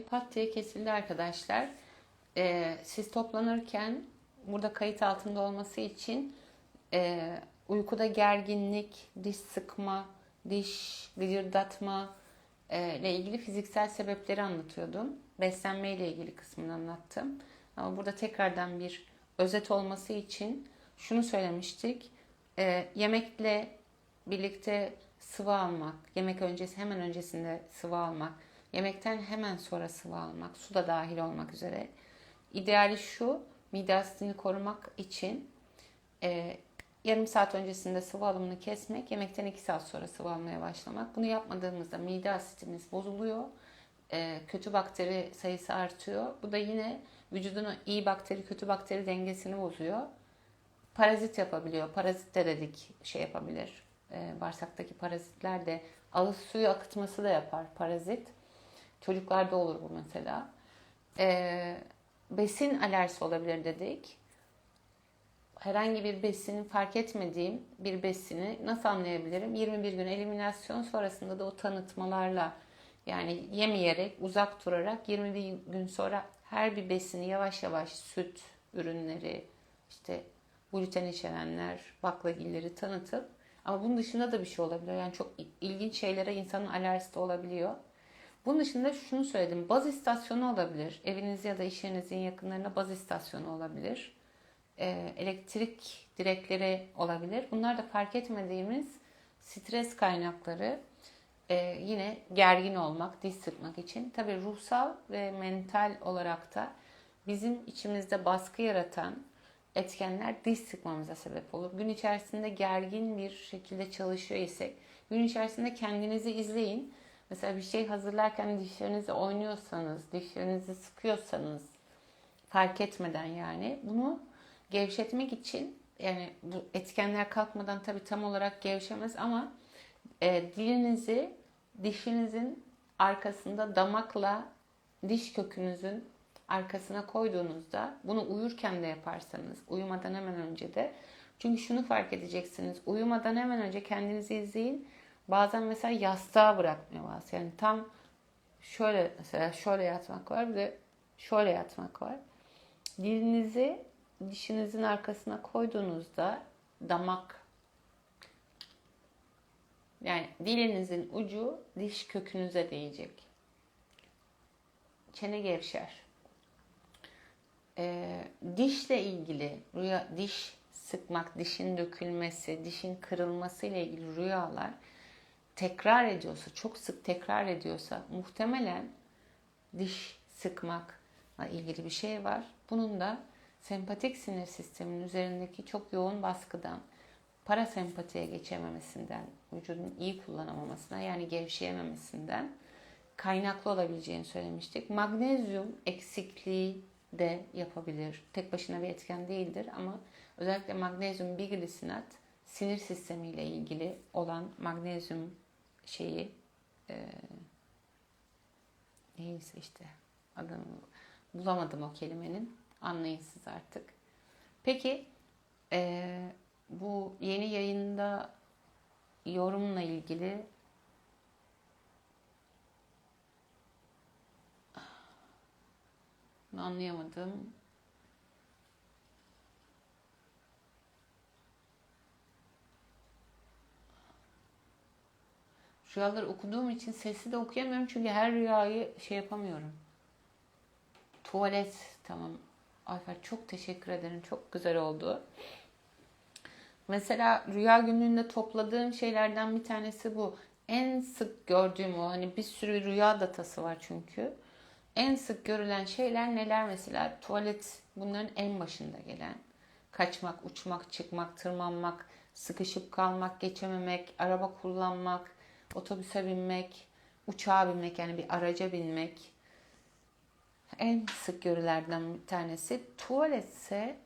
Pat diye kesildi arkadaşlar. Ee, siz toplanırken burada kayıt altında olması için e, uykuda gerginlik, diş sıkma, diş gıcırdatma e, ile ilgili fiziksel sebepleri anlatıyordum. Beslenme ile ilgili kısmını anlattım. Ama burada tekrardan bir özet olması için şunu söylemiştik. E, yemekle birlikte sıvı almak, yemek öncesi hemen öncesinde sıvı almak, yemekten hemen sonra sıvı almak, su da dahil olmak üzere. İdeali şu, mide asitini korumak için e, yarım saat öncesinde sıvı alımını kesmek, yemekten 2 saat sonra sıvı almaya başlamak. Bunu yapmadığımızda mide asitimiz bozuluyor, e, kötü bakteri sayısı artıyor. Bu da yine vücudun iyi bakteri kötü bakteri dengesini bozuyor. Parazit yapabiliyor. Parazit de dedik şey yapabilir. E, bağırsaktaki parazitler de ağız suyu akıtması da yapar parazit. Çocuklarda olur bu mesela. E, besin alerjisi olabilir dedik. Herhangi bir besini fark etmediğim bir besini nasıl anlayabilirim? 21 gün eliminasyon sonrasında da o tanıtmalarla yani yemeyerek, uzak durarak 21 gün sonra her bir besini yavaş yavaş süt ürünleri, işte gluten içerenler, baklagilleri tanıtıp ama bunun dışında da bir şey olabiliyor. Yani çok ilginç şeylere insanın alerjisi olabiliyor. Bunun dışında şunu söyledim. Baz istasyonu olabilir. Eviniz ya da iş yerinizin yakınlarında baz istasyonu olabilir. Ee, elektrik direkleri olabilir. Bunlar da fark etmediğimiz stres kaynakları. Ee, yine gergin olmak, diş sıkmak için. Tabii ruhsal ve mental olarak da bizim içimizde baskı yaratan etkenler diş sıkmamıza sebep olur. Gün içerisinde gergin bir şekilde çalışıyor isek, gün içerisinde kendinizi izleyin. Mesela bir şey hazırlarken dişlerinizi oynuyorsanız, dişlerinizi sıkıyorsanız fark etmeden yani bunu gevşetmek için yani bu etkenler kalkmadan tabii tam olarak gevşemez ama e, dilinizi dişinizin arkasında damakla diş kökünüzün arkasına koyduğunuzda bunu uyurken de yaparsanız, uyumadan hemen önce de çünkü şunu fark edeceksiniz. Uyumadan hemen önce kendinizi izleyin. Bazen mesela yastığa bırakmıyor bazı. Yani tam şöyle mesela şöyle yatmak var bir de şöyle yatmak var. Dilinizi dişinizin arkasına koyduğunuzda damak yani dilinizin ucu diş kökünüze değecek. Çene gevşer. Ee, dişle ilgili rüya, diş sıkmak, dişin dökülmesi, dişin kırılması ile ilgili rüyalar tekrar ediyorsa, çok sık tekrar ediyorsa muhtemelen diş sıkmakla ilgili bir şey var. Bunun da sempatik sinir sisteminin üzerindeki çok yoğun baskıdan, parasempatiye geçememesinden, vücudun iyi kullanamamasına yani gevşeyememesinden kaynaklı olabileceğini söylemiştik. Magnezyum eksikliği de yapabilir. Tek başına bir etken değildir ama özellikle magnezyum biglisinat sinir sistemiyle ilgili olan magnezyum şeyi e, neyse işte adını bulamadım o kelimenin. Anlayın siz artık. Peki e, bu yeni yayında yorumla ilgili anlayamadım. Rüyaları okuduğum için sesli de okuyamıyorum çünkü her rüyayı şey yapamıyorum. Tuvalet tamam. Ayfer çok teşekkür ederim. Çok güzel oldu. Mesela rüya günlüğünde topladığım şeylerden bir tanesi bu. En sık gördüğüm o hani bir sürü rüya datası var çünkü. En sık görülen şeyler neler mesela? Tuvalet bunların en başında gelen. Kaçmak, uçmak, çıkmak, tırmanmak, sıkışıp kalmak, geçememek, araba kullanmak, otobüse binmek, uçağa binmek yani bir araca binmek. En sık görülerden bir tanesi. Tuvalet ise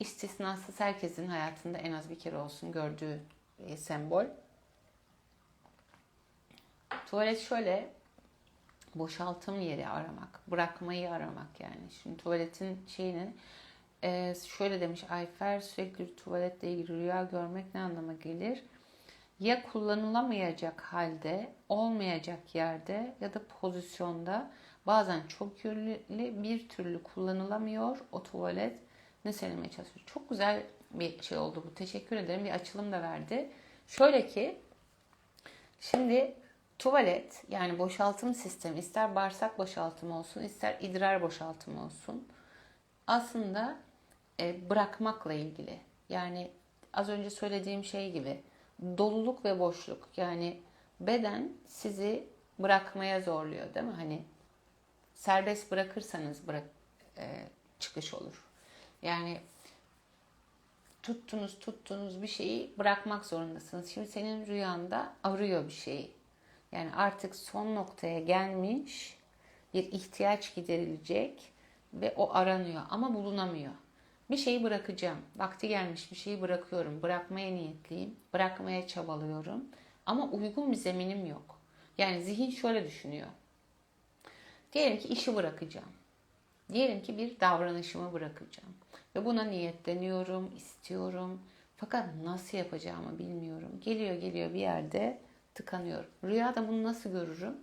istisnasız herkesin hayatında en az bir kere olsun gördüğü bir sembol. Tuvalet şöyle boşaltım yeri aramak, bırakmayı aramak yani. Şimdi tuvaletin şeyini e, şöyle demiş Ayfer sürekli tuvaletle ilgili rüya görmek ne anlama gelir? Ya kullanılamayacak halde, olmayacak yerde ya da pozisyonda Bazen çok yönlü bir türlü kullanılamıyor o tuvalet. Ne söylemeye çalışıyor? Çok güzel bir şey oldu bu. Teşekkür ederim. Bir açılım da verdi. Şöyle ki şimdi tuvalet yani boşaltım sistemi ister bağırsak boşaltımı olsun ister idrar boşaltımı olsun aslında e, bırakmakla ilgili. Yani az önce söylediğim şey gibi doluluk ve boşluk yani beden sizi bırakmaya zorluyor değil mi? Hani serbest bırakırsanız bırak e, çıkış olur. Yani tuttunuz tuttunuz bir şeyi bırakmak zorundasınız. Şimdi senin rüyanda arıyor bir şeyi. Yani artık son noktaya gelmiş bir ihtiyaç giderilecek ve o aranıyor ama bulunamıyor. Bir şeyi bırakacağım. Vakti gelmiş bir şeyi bırakıyorum. Bırakmaya niyetliyim. Bırakmaya çabalıyorum. Ama uygun bir zeminim yok. Yani zihin şöyle düşünüyor. Diyelim ki işi bırakacağım. Diyelim ki bir davranışımı bırakacağım. Ve buna niyetleniyorum, istiyorum. Fakat nasıl yapacağımı bilmiyorum. Geliyor geliyor bir yerde tıkanıyorum. Rüyada bunu nasıl görürüm?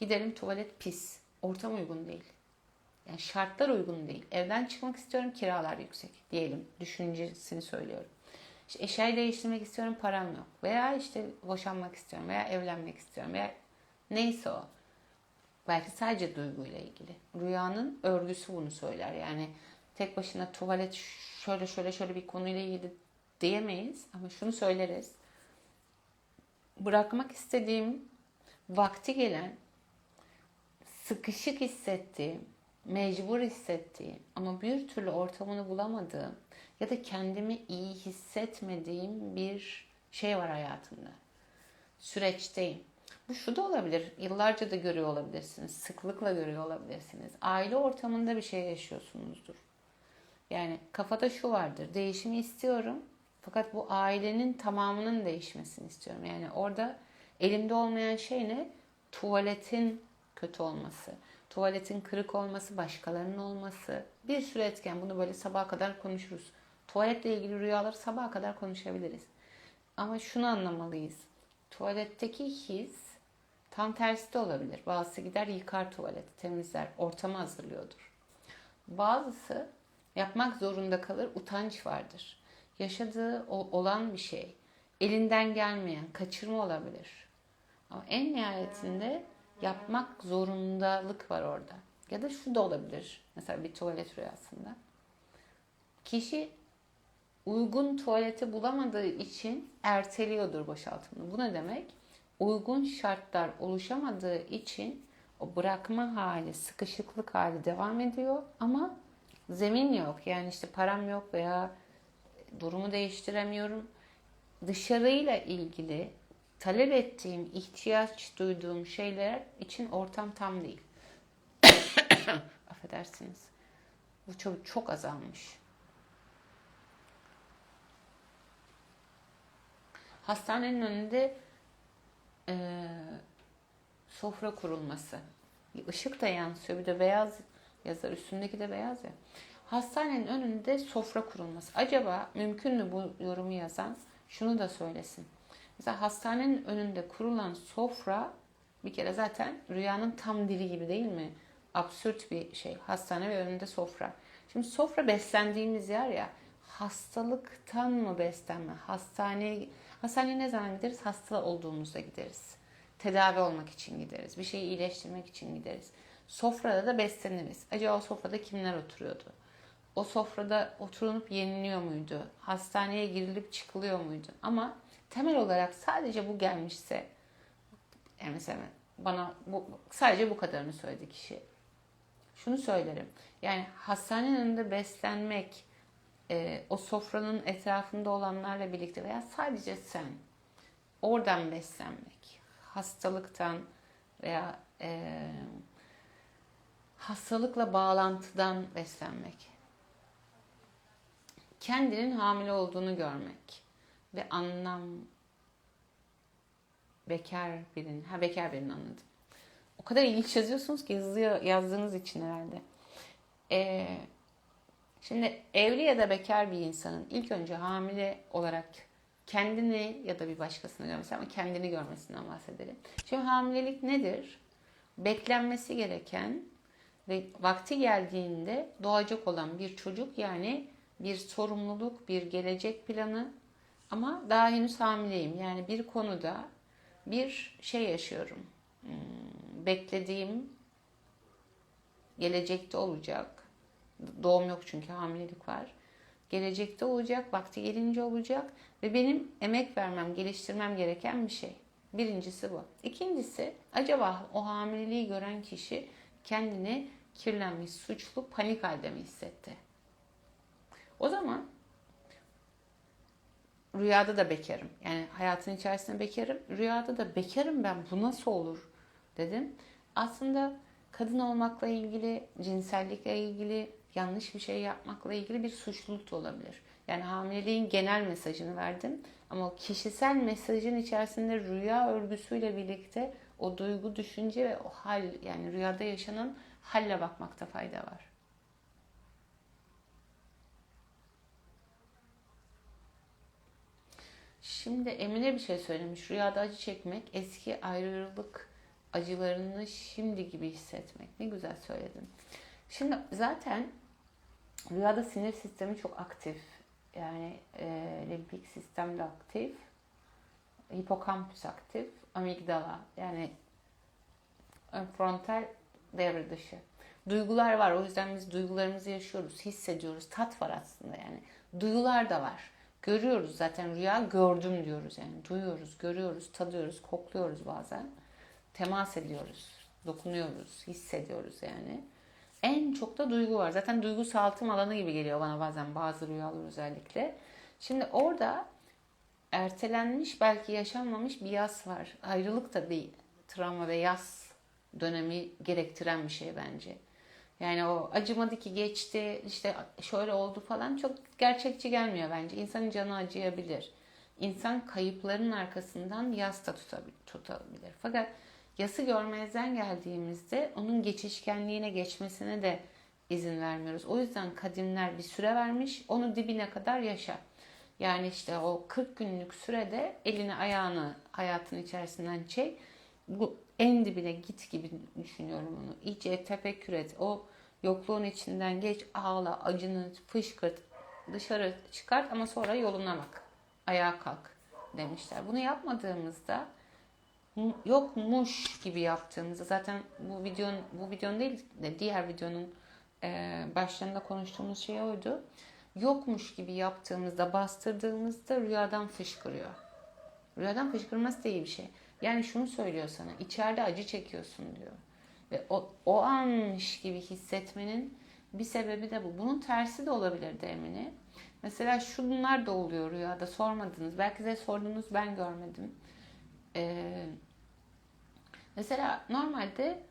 Giderim tuvalet pis. Ortam uygun değil. Yani şartlar uygun değil. Evden çıkmak istiyorum, kiralar yüksek diyelim. Düşüncesini söylüyorum. İşte eşyayı değiştirmek istiyorum, param yok. Veya işte boşanmak istiyorum veya evlenmek istiyorum veya neyse o. Belki sadece duyguyla ilgili. Rüyanın örgüsü bunu söyler. Yani tek başına tuvalet şöyle şöyle şöyle bir konuyla ilgili diyemeyiz ama şunu söyleriz. Bırakmak istediğim vakti gelen sıkışık hissettiğim, mecbur hissettiğim ama bir türlü ortamını bulamadığım ya da kendimi iyi hissetmediğim bir şey var hayatımda. Süreçteyim. Bu şu da olabilir. Yıllarca da görüyor olabilirsiniz. Sıklıkla görüyor olabilirsiniz. Aile ortamında bir şey yaşıyorsunuzdur. Yani kafada şu vardır. Değişimi istiyorum. Fakat bu ailenin tamamının değişmesini istiyorum. Yani orada elimde olmayan şey ne? Tuvaletin kötü olması. Tuvaletin kırık olması, başkalarının olması. Bir sürü etken. Bunu böyle sabaha kadar konuşuruz. Tuvaletle ilgili rüyaları sabaha kadar konuşabiliriz. Ama şunu anlamalıyız. Tuvaletteki his tam tersi de olabilir. Bazısı gider yıkar tuvaleti, temizler, ortamı hazırlıyordur. Bazısı yapmak zorunda kalır, utanç vardır. Yaşadığı olan bir şey, elinden gelmeyen, kaçırma olabilir. Ama en nihayetinde yapmak zorundalık var orada. Ya da şu da olabilir. Mesela bir tuvalet rüyasında. Kişi uygun tuvaleti bulamadığı için erteliyordur boşaltımını. Bu ne demek? Uygun şartlar oluşamadığı için o bırakma hali, sıkışıklık hali devam ediyor ama zemin yok. Yani işte param yok veya durumu değiştiremiyorum. Dışarıyla ilgili talep ettiğim, ihtiyaç duyduğum şeyler için ortam tam değil. Affedersiniz. Bu çok, çok azalmış. Hastanenin önünde e, sofra kurulması. Işık da yansıyor. Bir de beyaz yazar. Üstündeki de beyaz ya. Hastanenin önünde sofra kurulması. Acaba mümkün mü bu yorumu yazan? Şunu da söylesin. Mesela hastanenin önünde kurulan sofra bir kere zaten rüyanın tam dili gibi değil mi? Absürt bir şey. Hastane ve önünde sofra. Şimdi sofra beslendiğimiz yer ya. Hastalıktan mı beslenme? Hastaneye, hastaneye ne zaman gideriz? Hasta olduğumuzda gideriz. Tedavi olmak için gideriz. Bir şeyi iyileştirmek için gideriz. Sofrada da besleniriz. Acaba o sofrada kimler oturuyordu? O sofrada oturunup yeniliyor muydu? Hastaneye girilip çıkılıyor muydu? Ama temel olarak sadece bu gelmişse yani mesela bana bu, sadece bu kadarını söyledi kişi. Şunu söylerim. Yani hastanenin önünde beslenmek, e, o sofranın etrafında olanlarla birlikte veya sadece sen oradan beslenmek, hastalıktan veya e, hastalıkla bağlantıdan beslenmek, kendinin hamile olduğunu görmek ve anlam bekar birinin, ha bekar birinin anladım. O kadar ilginç yazıyorsunuz ki hızlı yazdığınız için herhalde. Ee, şimdi evli ya da bekar bir insanın ilk önce hamile olarak kendini ya da bir başkasını görmesi ama kendini görmesinden bahsedelim. Şimdi hamilelik nedir? beklenmesi gereken ve vakti geldiğinde doğacak olan bir çocuk yani bir sorumluluk, bir gelecek planı ama daha henüz hamileyim. Yani bir konuda bir şey yaşıyorum. Hmm, Beklediğim gelecekte olacak. Doğum yok çünkü hamilelik var. Gelecekte olacak, vakti gelince olacak ve benim emek vermem, geliştirmem gereken bir şey. Birincisi bu. İkincisi acaba o hamileliği gören kişi kendini kirlenmiş, suçlu, panik halde mi hissetti? O zaman rüyada da bekarım. Yani hayatın içerisinde bekarım. Rüyada da bekarım ben bu nasıl olur dedim. Aslında kadın olmakla ilgili, cinsellikle ilgili, yanlış bir şey yapmakla ilgili bir suçluluk da olabilir. Yani hamileliğin genel mesajını verdim. Ama o kişisel mesajın içerisinde rüya örgüsüyle birlikte o duygu, düşünce ve o hal yani rüyada yaşanan halle bakmakta fayda var. Şimdi Emine bir şey söylemiş. Rüyada acı çekmek, eski ayrılık acılarını şimdi gibi hissetmek. Ne güzel söyledin. Şimdi zaten rüyada sinir sistemi çok aktif. Yani e, limbik sistem de aktif. Hipokampüs aktif. Amigdala yani ön frontal devre dışı. Duygular var. O yüzden biz duygularımızı yaşıyoruz, hissediyoruz. Tat var aslında yani. Duygular da var. Görüyoruz zaten rüya gördüm diyoruz yani. Duyuyoruz, görüyoruz, tadıyoruz, kokluyoruz bazen. Temas ediyoruz, dokunuyoruz, hissediyoruz yani. En çok da duygu var. Zaten duygu saltım alanı gibi geliyor bana bazen bazı rüyalar özellikle. Şimdi orada ertelenmiş belki yaşanmamış bir yas var. Ayrılık da değil. Travma ve yas dönemi gerektiren bir şey bence. Yani o acımadı ki geçti işte şöyle oldu falan çok gerçekçi gelmiyor bence. İnsanın canı acıyabilir. İnsan kayıpların arkasından yas da tutabilir. Fakat yası görmezden geldiğimizde onun geçişkenliğine geçmesine de izin vermiyoruz. O yüzden kadimler bir süre vermiş. Onu dibine kadar yaşa. Yani işte o 40 günlük sürede elini ayağını hayatın içerisinden çek. Bu en dibine git gibi düşünüyorum onu. İyice tefekkür et. O yokluğun içinden geç, ağla, acını fışkırt, dışarı çıkart ama sonra yoluna bak. Ayağa kalk demişler. Bunu yapmadığımızda yokmuş gibi yaptığımızda zaten bu videonun bu videonun değil de diğer videonun e, başlarında konuştuğumuz şey oydu. Yokmuş gibi yaptığımızda, bastırdığımızda rüyadan fışkırıyor. Rüyadan fışkırması da iyi bir şey. Yani şunu söylüyor sana, içeride acı çekiyorsun diyor. Ve o, o anmış gibi hissetmenin bir sebebi de bu. Bunun tersi de olabilir de Emine. Mesela şunlar da oluyor rüyada sormadınız. Belki de sordunuz ben görmedim. Ee, mesela normalde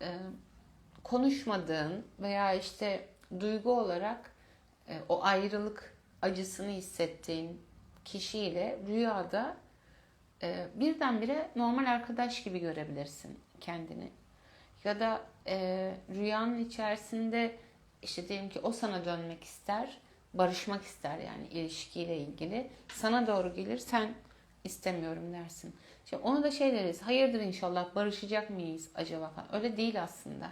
e, konuşmadığın veya işte duygu olarak e, o ayrılık acısını hissettiğin kişiyle rüyada e, birdenbire normal arkadaş gibi görebilirsin kendini. Ya da e, rüyanın içerisinde işte diyelim ki o sana dönmek ister, barışmak ister yani ilişkiyle ilgili. Sana doğru gelir, sen istemiyorum dersin. İşte onu da şey deriz, hayırdır inşallah barışacak mıyız acaba falan. Öyle değil aslında.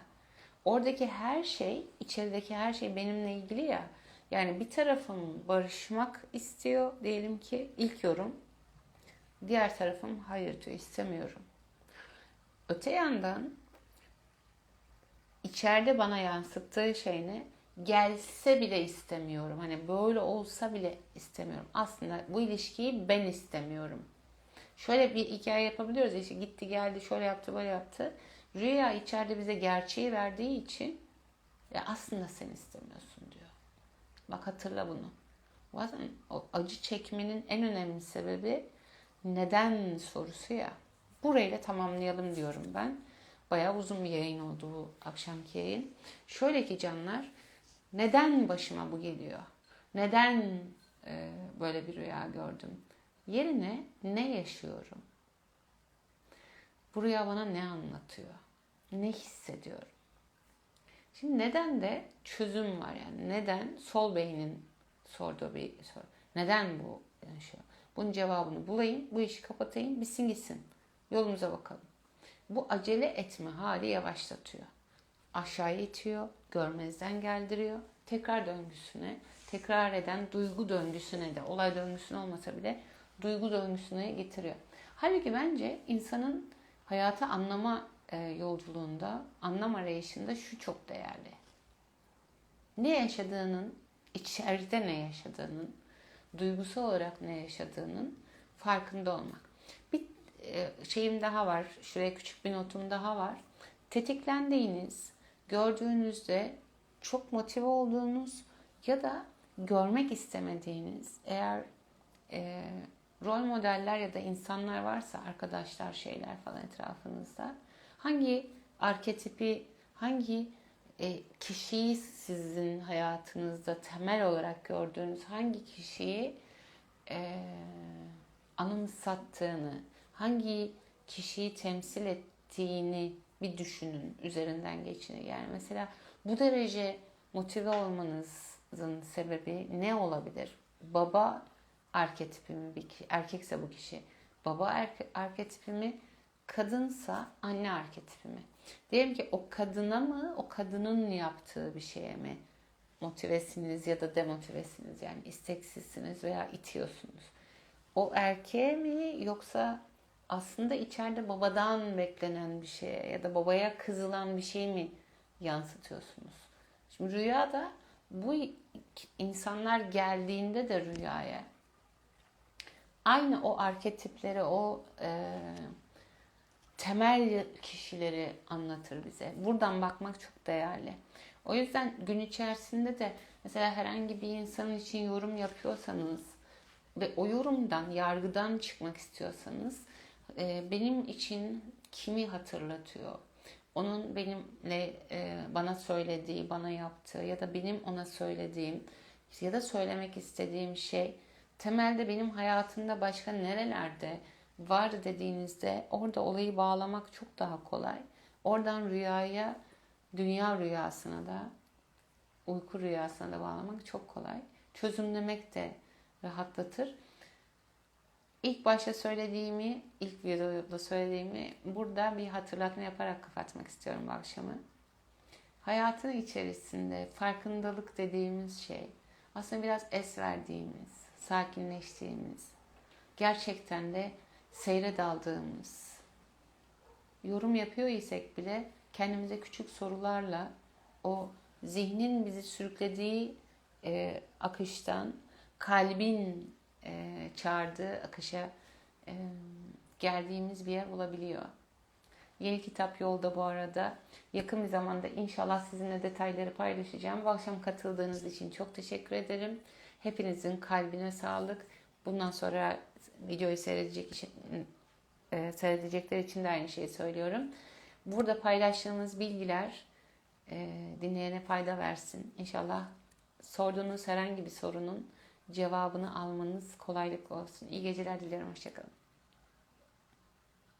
Oradaki her şey, içerideki her şey benimle ilgili ya. Yani bir tarafım barışmak istiyor diyelim ki ilk yorum. Diğer tarafım hayır diyor istemiyorum. Öte yandan içeride bana yansıttığı şey ne? Gelse bile istemiyorum. Hani böyle olsa bile istemiyorum. Aslında bu ilişkiyi ben istemiyorum. Şöyle bir hikaye yapabiliyoruz. İşte gitti geldi şöyle yaptı böyle yaptı. Rüya içeride bize gerçeği verdiği için ya aslında sen istemiyorsun diyor. Bak hatırla bunu. Bazen acı çekmenin en önemli sebebi neden sorusu ya. Burayla tamamlayalım diyorum ben. Bayağı uzun bir yayın oldu bu akşamki yayın. Şöyle ki canlar, neden başıma bu geliyor? Neden e, böyle bir rüya gördüm? Yerine ne yaşıyorum? Bu rüya bana ne anlatıyor? Ne hissediyorum? Şimdi neden de çözüm var yani. Neden? Sol beynin sorduğu bir soru. Neden bu yaşıyor? Bunun cevabını bulayım, bu işi kapatayım, bitsin gitsin. Yolumuza bakalım. Bu acele etme hali yavaşlatıyor. Aşağıya itiyor, görmezden geldiriyor. Tekrar döngüsüne, tekrar eden duygu döngüsüne de, olay döngüsüne olmasa bile duygu döngüsüne getiriyor. Halbuki bence insanın hayatı anlama e, yolculuğunda, anlam arayışında şu çok değerli. Ne yaşadığının, içeride ne yaşadığının, duygusal olarak ne yaşadığının farkında olmak. Bir e, şeyim daha var, şuraya küçük bir notum daha var. Tetiklendiğiniz, gördüğünüzde çok motive olduğunuz ya da görmek istemediğiniz eğer e, rol modeller ya da insanlar varsa arkadaşlar şeyler falan etrafınızda hangi arketipi hangi e, kişiyi sizin hayatınızda temel olarak gördüğünüz hangi kişiyi e, anımsattığını hangi kişiyi temsil ettiğini bir düşünün üzerinden geçin. Yani mesela bu derece motive olmanızın sebebi ne olabilir? Baba arketipi mi erkekse bu kişi baba erke, arketipi mi kadınsa anne arketipi mi? Diyelim ki o kadına mı o kadının yaptığı bir şeye mi motivesiniz ya da demotivesiniz yani isteksizsiniz veya itiyorsunuz. O erkeğe mi yoksa aslında içeride babadan beklenen bir şeye ya da babaya kızılan bir şey mi yansıtıyorsunuz? Şimdi rüyada bu insanlar geldiğinde de rüyaya aynı o arketipleri, o e, temel kişileri anlatır bize. Buradan bakmak çok değerli. O yüzden gün içerisinde de mesela herhangi bir insan için yorum yapıyorsanız ve o yorumdan, yargıdan çıkmak istiyorsanız e, benim için kimi hatırlatıyor? Onun benimle e, bana söylediği, bana yaptığı ya da benim ona söylediğim ya da söylemek istediğim şey temelde benim hayatımda başka nerelerde var dediğinizde orada olayı bağlamak çok daha kolay. Oradan rüyaya, dünya rüyasına da, uyku rüyasına da bağlamak çok kolay. Çözümlemek de rahatlatır. İlk başta söylediğimi, ilk videoda söylediğimi burada bir hatırlatma yaparak kapatmak istiyorum bu akşamı. Hayatın içerisinde farkındalık dediğimiz şey aslında biraz es verdiğimiz, sakinleştiğimiz, gerçekten de seyre daldığımız, yorum yapıyor isek bile kendimize küçük sorularla o zihnin bizi sürüklediği e, akıştan kalbin e, çağırdığı akışa e, geldiğimiz bir yer olabiliyor. Yeni kitap yolda bu arada. Yakın bir zamanda inşallah sizinle detayları paylaşacağım. Bu akşam katıldığınız için çok teşekkür ederim. Hepinizin kalbine sağlık. Bundan sonra videoyu seyredecek için, e, seyredecekler için de aynı şeyi söylüyorum. Burada paylaştığımız bilgiler e, dinleyene fayda versin. İnşallah sorduğunuz herhangi bir sorunun cevabını almanız kolaylık olsun. İyi geceler dilerim. Hoşçakalın.